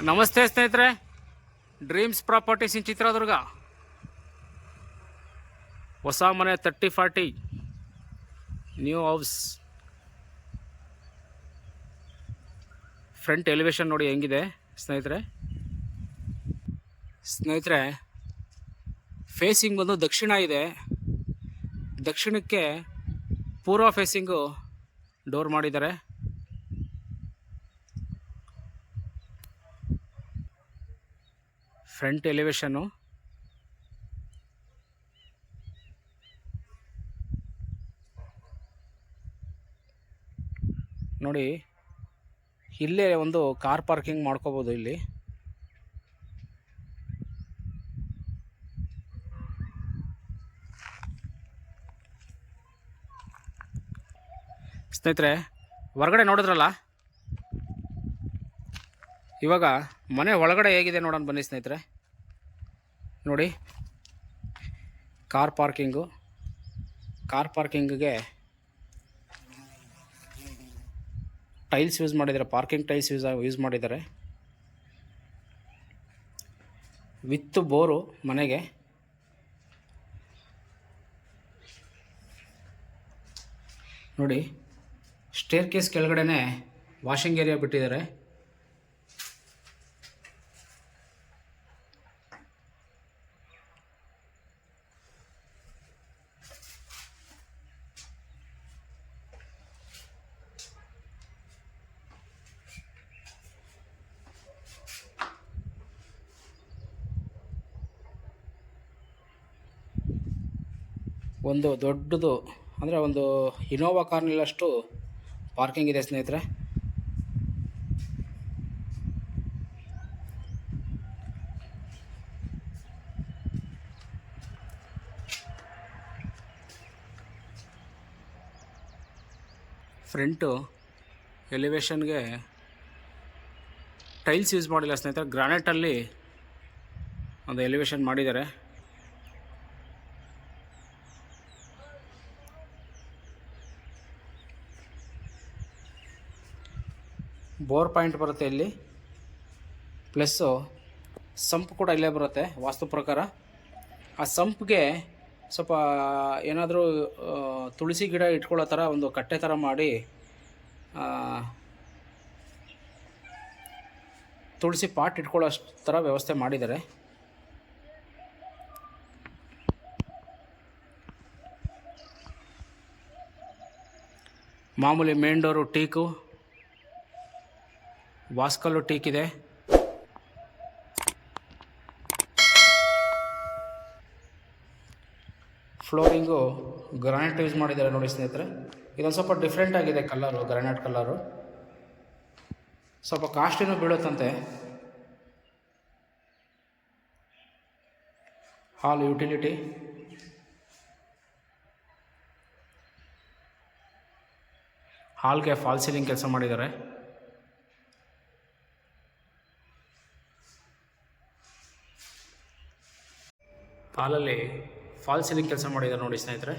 ನಮಸ್ತೆ ಸ್ನೇಹಿತರೆ. Dreams properties in Chitradurga. ಹೊಸ ಮನೆ thirty forty new house front elevation ನೋಡಿ ಹೆಂಗಿದೆ ಸ್ನೇಹಿತರೆ. ಸ್ನೇಹಿತರೆ ಫೇಸಿಂಗ್ ಬಂದು ದಕ್ಷಿಣ ಇದೆ. ದಕ್ಷಿಣಕ್ಕೆ ಪೂರ್ವ ಫೇಸಿಂಗು ಡೋರ್ ಮಾಡಿದ್ದಾರೆ. ಫ್ರಂಟ್ ಎಲಿವೇಶನ್ನು ನೋಡಿ ಇಲ್ಲೇ ಒಂದು ಕಾರ್ ಪಾರ್ಕಿಂಗ್ ಮಾಡ್ಕೋಬೋದು ಇಲ್ಲಿ. ಸ್ನೇಹಿತರೆ ಹೊರಗಡೆ ನೋಡಿದ್ರಲ್ಲ? ಇವಾಗ ಮನೆ ಒಳಗಡೆ ಹೇಗಿದೆ ನೋಡೋಣ ಬನ್ನಿ ಸ್ನೇಹಿತರೆ. ನೋಡಿ ಕಾರ್ ಪಾರ್ಕಿಂಗು ಕಾರ್ ಪಾರ್ಕಿಂಗಿಗೆ ಟೈಲ್ಸ್ ಯೂಸ್ ಮಾಡಿದ್ದಾರೆ ಪಾರ್ಕಿಂಗ್ ಟೈಲ್ಸ್ ಯೂಸ್ ಯೂಸ್ ಮಾಡಿದ್ದಾರೆ. ವಿತ್ ಬೋರು ಮನೆಗೆ. ನೋಡಿ ಸ್ಟೇರ್ ಕೇಸ್ ಕೆಳಗಡೆನೆ ವಾಷಿಂಗ್ ಏರಿಯಾ ಬಿಟ್ಟಿದ್ದಾರೆ. ಒಂದು ದೊಡ್ಡದು ಅಂದರೆ ಒಂದು ಇನೋವಾ ಕಾರ್ನಲ್ಲಷ್ಟು ಪಾರ್ಕಿಂಗ್ ಇದೆ ಸ್ನೇಹಿತರೆ. ಫ್ರಂಟು ಎಲಿವೇಶನ್ಗೆ ಟೈಲ್ಸ್ ಯೂಸ್ ಮಾಡಿಲ್ಲ ಸ್ನೇಹಿತರೆ. ಗ್ರಾನೈಟಲ್ಲಿ ಒಂದು ಎಲಿವೇಶನ್ ಮಾಡಿದ್ದಾರೆ. ಬೋರ್ ಪಾಯಿಂಟ್ ಬರುತ್ತೆ ಇಲ್ಲಿ. ಪ್ಲಸ್ಸು ಸಂಪ್ ಕೂಡ ಇಲ್ಲೇ ಬರುತ್ತೆ ವಾಸ್ತು ಪ್ರಕಾರ. ಆ ಸಂಪ್ಗೆ ಸ್ವಲ್ಪ ಏನಾದರೂ ತುಳಸಿ ಗಿಡ ಇಟ್ಕೊಳ್ಳೋ ಥರ ಒಂದು ಕಟ್ಟೆ ಥರ ಮಾಡಿ ತುಳಸಿ ಪಾಟ್ ಇಟ್ಕೊಳ್ಳೋ ಅಷ್ಟು ಥರ ವ್ಯವಸ್ಥೆ ಮಾಡಿದ್ದಾರೆ. ಮಾಮೂಲಿ ಮೇನ್ ಡೋರು ಟೀಕು ವಾಸ್ಕಲ್ಲು ಇದೆ. ಫ್ಲೋರಿಂಗು ಗ್ರಾನೈಟ್ ಯೂಸ್ ಮಾಡಿದ್ದಾರೆ ನೋಡಿ ಸ್ನೇಹಿತರೆ. ಇದೊಂದು ಸ್ವಲ್ಪ ಡಿಫ್ರೆಂಟ್ ಆಗಿದೆ ಕಲರು, ಗ್ರಾನೈಟ್ ಕಲರು. ಸ್ವಲ್ಪ ಕಾಸ್ಟಿನೂ ಬೀಳುತ್ತಂತೆ. Hall utility. ಹಾಲ್ಗೆ ಫಾಲ್ ಸೀಲಿಂಗ್ ಕೆಲಸ ಮಾಡಿದ್ದಾರೆ. ಹಾಲಲ್ಲಿ ಫಾಲ್ ಸೀಲಿಂಗ್ ಕೆಲಸ ಮಾಡಿದ್ದಾರೆ ನೋಡಿ ಸ್ನೇಹಿತರೆ.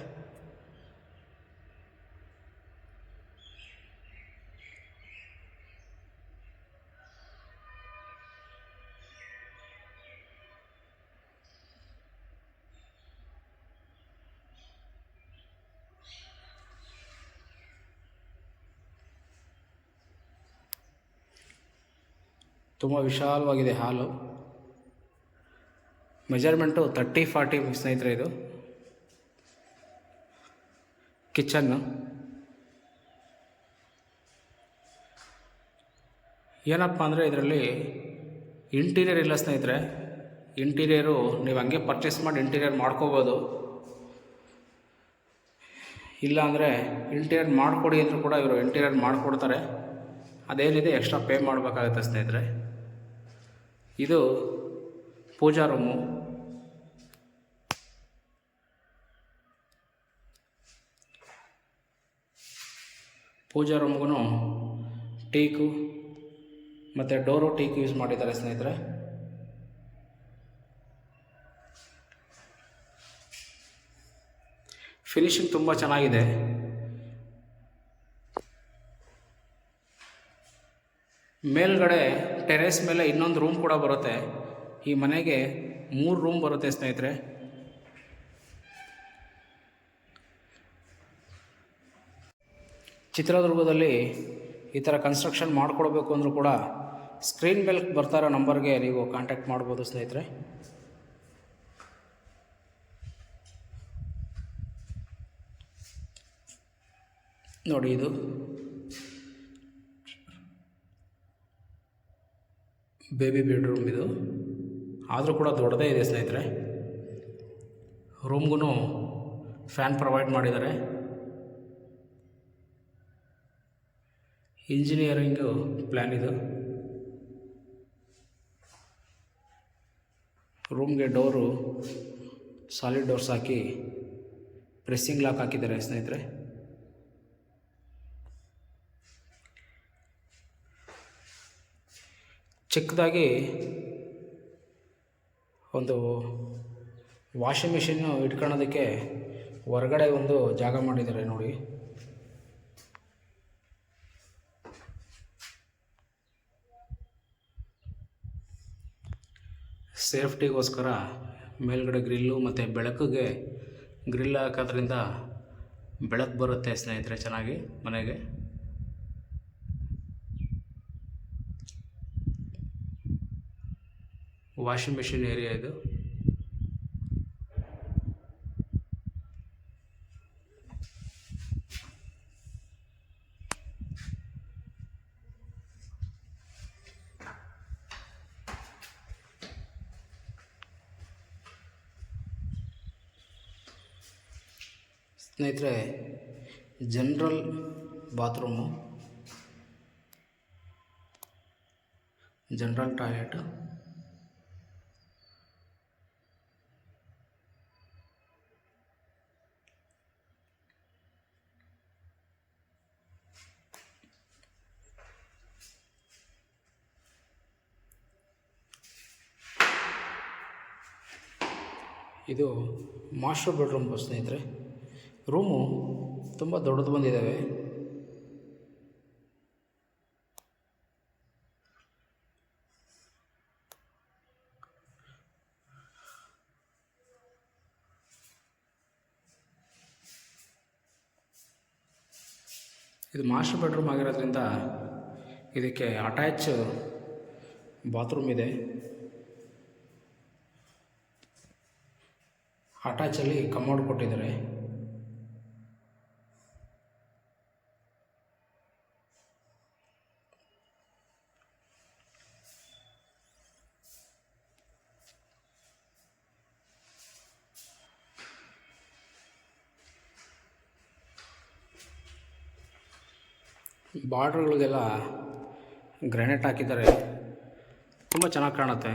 ತುಂಬ ವಿಶಾಲವಾಗಿದೆ ಹಾಲು. ಮೆಜರ್ಮೆಂಟು ತರ್ಟಿ ಫಾರ್ಟಿ ಸ್ನೇಹಿತರೆ ಇದು. ಕಿಚನ್ನು ಏನಪ್ಪ ಅಂದರೆ ಇದರಲ್ಲಿ ಇಂಟೀರಿಯರ್ ಇಲ್ಲ ಸ್ನೇಹಿತರೆ. ಇಂಟೀರಿಯರು ನೀವು ಹಂಗೆ ಪರ್ಚೇಸ್ ಮಾಡಿ ಇಂಟೀರಿಯರ್ ಮಾಡ್ಕೋಬೋದು. ಇಲ್ಲ ಅಂದರೆ ಇಂಟೀರಿಯರ್ ಮಾಡಿಕೊಡಿ ಅಂದರೂ ಕೂಡ ಇವರು ಇಂಟೀರಿಯರ್ ಮಾಡಿಕೊಡ್ತಾರೆ. ಅದೇನಿದೆ ಎಕ್ಸ್ಟ್ರಾ ಪೇ ಮಾಡಬೇಕಾಗುತ್ತೆ ಸ್ನೇಹಿತರೆ. ಇದು ಪೂಜಾ ರೂಮು ಪೂಜಾ ರೂಮ್ಗೂ ಟೀಕು ಮತ್ತು ಡೋರು ಟೀಕು ಯೂಸ್ ಮಾಡಿದ್ದಾರೆ ಸ್ನೇಹಿತರೆ. ಫಿನಿಶಿಂಗ್ ತುಂಬ ಚೆನ್ನಾಗಿದೆ. ಮೇಲ್ಗಡೆ ಟೆರೇಸ್ ಮೇಲೆ ಇನ್ನೊಂದು ರೂಮ್ ಕೂಡ ಬರುತ್ತೆ. ಈ ಮನೆಗೆ ಮೂರು ರೂಮ್ ಬರುತ್ತೆ ಸ್ನೇಹಿತರೆ. ಚಿತ್ರದುರ್ಗದಲ್ಲಿ ಈ ಥರ ಕನ್ಸ್ಟ್ರಕ್ಷನ್ ಮಾಡಿಕೊಡ್ಬೇಕು ಅಂದರೂ ಕೂಡ ಸ್ಕ್ರೀನ್ ಮೇಲೆ ಬರ್ತಾ ಇರೋ ನಂಬರ್ಗೆ ನೀವು ಕಾಂಟ್ಯಾಕ್ಟ್ ಮಾಡ್ಬೋದು ಸ್ನೇಹಿತರೆ. ನೋಡಿ ಇದು. ಬೇಬಿ ಬೆಡ್ರೂಮ್ ಇದು. ಆದರೂ ಕೂಡ ದೊಡ್ಡದೇ ಇದೆ ಸ್ನೇಹಿತರೆ. ರೂಮ್ಗೂ ಫ್ಯಾನ್ ಪ್ರೊವೈಡ್ ಮಾಡಿದ್ದಾರೆ. ಇಂಜಿನಿಯರಿಂಗು ಪ್ಲ್ಯಾನ್ ಇದು. ರೂಮ್ಗೆ ಡೋರು ಸಾಲಿಡ್ ಡೋರ್ಸ್ ಹಾಕಿ ಪ್ರೆಸ್ಸಿಂಗ್ ಲಾಕ್ ಹಾಕಿದ್ದಾರೆ ಸ್ನೇಹಿತರೆ. ಚಿಕ್ಕದಾಗಿ ಒಂದು ವಾಷಿಂಗ್ ಮಿಷಿನ್ನು ಇಟ್ಕೊಳ್ಳೋದಕ್ಕೆ ಹೊರಗಡೆ ಒಂದು ಜಾಗ ಮಾಡಿದ್ದಾರೆ ನೋಡಿ. ಸೇಫ್ಟಿಗೋಸ್ಕರ ಮೇಲ್ಗಡೆ ಗ್ರಿಲ್ಲು ಮತ್ತು ಬೆಳಕಿಗೆ ಗ್ರಿಲ್ ಹಾಕೋದ್ರಿಂದ ಬೆಳಕು ಬರುತ್ತೆ ಸ್ನೇಹಿತರೆ ಚೆನ್ನಾಗಿ ಮನೆಗೆ. ವಾಷಿಂಗ್ ಮಿಷಿನ್ ಏರಿಯಾ ಇದು ಸ್ನೇಹಿತರೆ ಜನರಲ್ ಬಾತ್ರೂಮು ಜನರಲ್ ಟಾಯ್ಲೆಟು ಇದು ಮಾಸ್ಟರ್ ಬೆಡ್ರೂಮ್ ಸ್ನೇಹಿತರೆ. ರೂಮು ತುಂಬ ದೊಡ್ಡದು ಬಂದಿದ್ದಾವೆ. ಇದು ಮಾಸ್ಟರ್ ಬೆಡ್ರೂಮ್ ಆಗಿರೋದ್ರಿಂದ ಇದಕ್ಕೆ ಅಟ್ಯಾಚ್ ಬಾತ್ರೂಮ್ ಇದೆ. ಅಟ್ಯಾಚಲ್ಲಿ ಕಮೋಡ್ ಕೊಟ್ಟಿದ್ದಾರೆ. ಬಾರ್ಡ್ರ್ಗಳಿಗೆಲ್ಲ ಗ್ರಾನೈಟ್ ಹಾಕಿದ್ದಾರೆ. ತುಂಬ ಚೆನ್ನಾಗಿ ಕಾಣುತ್ತೆ.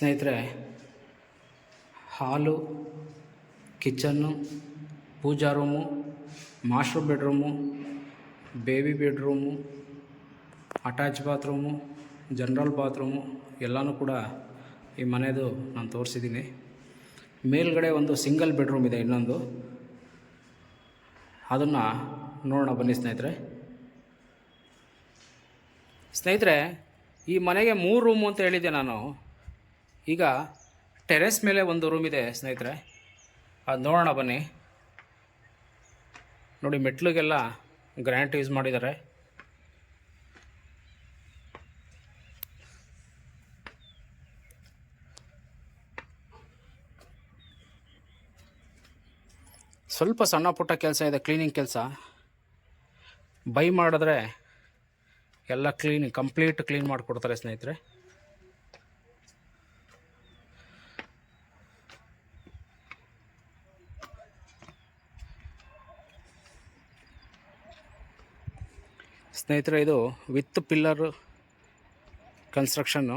ಸ್ನೇಹಿತರೆ, hall, kitchen, puja room, master bedroom, baby bedroom, attach bathroom, general bathroom ಎಲ್ಲನೂ ಕೂಡ ಈ ಮನೆಯದು ನಾನು ತೋರಿಸಿದ್ದೀನಿ. ಮೇಲ್ಗಡೆ ಒಂದು ಸಿಂಗಲ್ ಬೆಡ್ರೂಮ್ ಇದೆ ಇನ್ನೊಂದು. ಅದನ್ನು ನೋಡೋಣ ಬನ್ನಿ ಸ್ನೇಹಿತರೆ. ಸ್ನೇಹಿತರೆ, ಈ ಮನೆಗೆ ಮೂರು ರೂಮು ಅಂತ ಹೇಳಿದ್ದೆ ನಾನು. ಈಗ ಟೆರೆಸ್ ಮೇಲೆ ಒಂದು ರೂಮ್ ಇದೆ, ಸ್ನೇಹಿತರೆ. ಅದು ನೋಡೋಣ ಬನ್ನಿ. ನೋಡಿ, ಮೆಟ್ಲಿಗೆಲ್ಲ ಗ್ರ್ಯಾಂಟ್ ಯೂಸ್ ಮಾಡಿದ್ದಾರೆ. ಸ್ವಲ್ಪ ಸಣ್ಣ ಪುಟ್ಟ ಕೆಲಸ ಇದೆ ಕ್ಲೀನಿಂಗ್ ಕೆಲಸ. ಬೈ ಮಾಡಿದ್ರೆ ಎಲ್ಲ ಕ್ಲೀನ್ ಕಂಪ್ಲೀಟ್ ಕ್ಲೀನ್ ಮಾಡಿಕೊಡ್ತಾರೆ, ಸ್ನೇಹಿತರೆ. ಸ್ನೇಹಿತರೆ, ಇದು ವಿತ್ ಪಿಲ್ಲರ್ ಕನ್ಸ್ಟ್ರಕ್ಷನ್ನು.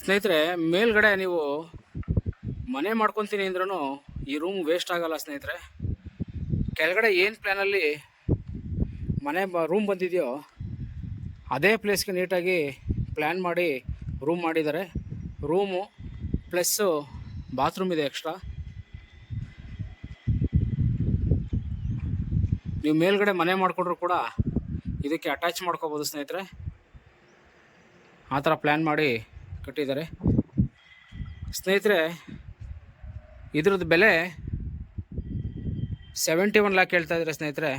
ಸ್ನೇಹಿತರೆ, ಮೇಲ್ಗಡೆ ನೀವು ಮನೆ ಮಾಡ್ಕೊತೀನಿ ಅಂದ್ರೂ ಈ ರೂಮ್ ವೇಸ್ಟ್ ಆಗಲ್ಲ ಸ್ನೇಹಿತರೆ. ಕೆಳಗಡೆ ಏನು ಪ್ಲ್ಯಾನಲ್ಲಿ ಮನೆ ಬ ರೂಮ್ ಬಂದಿದೆಯೋ, ಅದೇ ಪ್ಲೇಸ್ಗೆ ನೀಟಾಗಿ ಪ್ಲ್ಯಾನ್ ಮಾಡಿ ರೂಮ್ ಮಾಡಿದ್ದಾರೆ. ರೂಮು, ಪ್ಲಸ್ಸು ಬಾತ್ರೂಮ್ ಇದೆ ಎಕ್ಸ್ಟ್ರಾ. ನೀವು ಮೇಲ್ಗಡೆ ಮನೆ ಮಾಡಿಕೊಂಡ್ರು ಕೂಡ ಇದಕ್ಕೆ ಅಟ್ಯಾಚ್ ಮಾಡ್ಕೋಬೋದು ಸ್ನೇಹಿತರೆ. ಆ ಥರ ಪ್ಲ್ಯಾನ್ ಮಾಡಿ ಕಟ್ಟಿದ್ದಾರೆ. ಸ್ನೇಹಿತರೆ, ಇದ್ರದ್ದು ಬೆಲೆ ಸೆವೆಂಟಿ ಒನ್ ಲ್ಯಾಕ್ ಹೇಳ್ತಾ ಇದ್ದಾರೆ ಸ್ನೇಹಿತರೆ.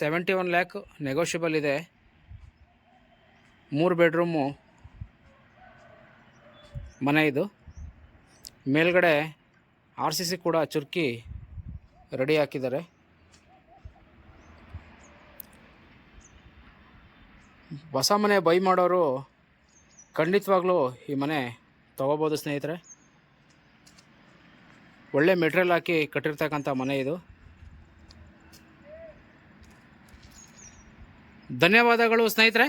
ಸೆವೆಂಟಿ ಒನ್ ಲ್ಯಾಕ್ ನೆಗೋಷಿಯಬಲ್ ಇದೆ. ಮೂರು ಬೆಡ್ರೂಮು ಮನೆ ಇದು. ಮೇಲ್ಗಡೆ ಆರ್ ಸಿ ಸಿ ಕೂಡ ಚುರುಕಿ ರೆಡಿ ಹಾಕಿದ್ದಾರೆ. ಹೊಸ ಮನೆ ಬೈ ಮಾಡೋರು ಖಂಡಿತವಾಗ್ಲೂ ಈ ಮನೆ ತೊಗೋಬೋದು ಸ್ನೇಹಿತರೆ. ಒಳ್ಳೆ ಮೆಟೀರಿಯಲ್ ಹಾಕಿ ಕಟ್ಟಿರ್ತಕ್ಕಂಥ ಮನೆ ಇದು. ಧನ್ಯವಾದಗಳು ಸ್ನೇಹಿತರೆ.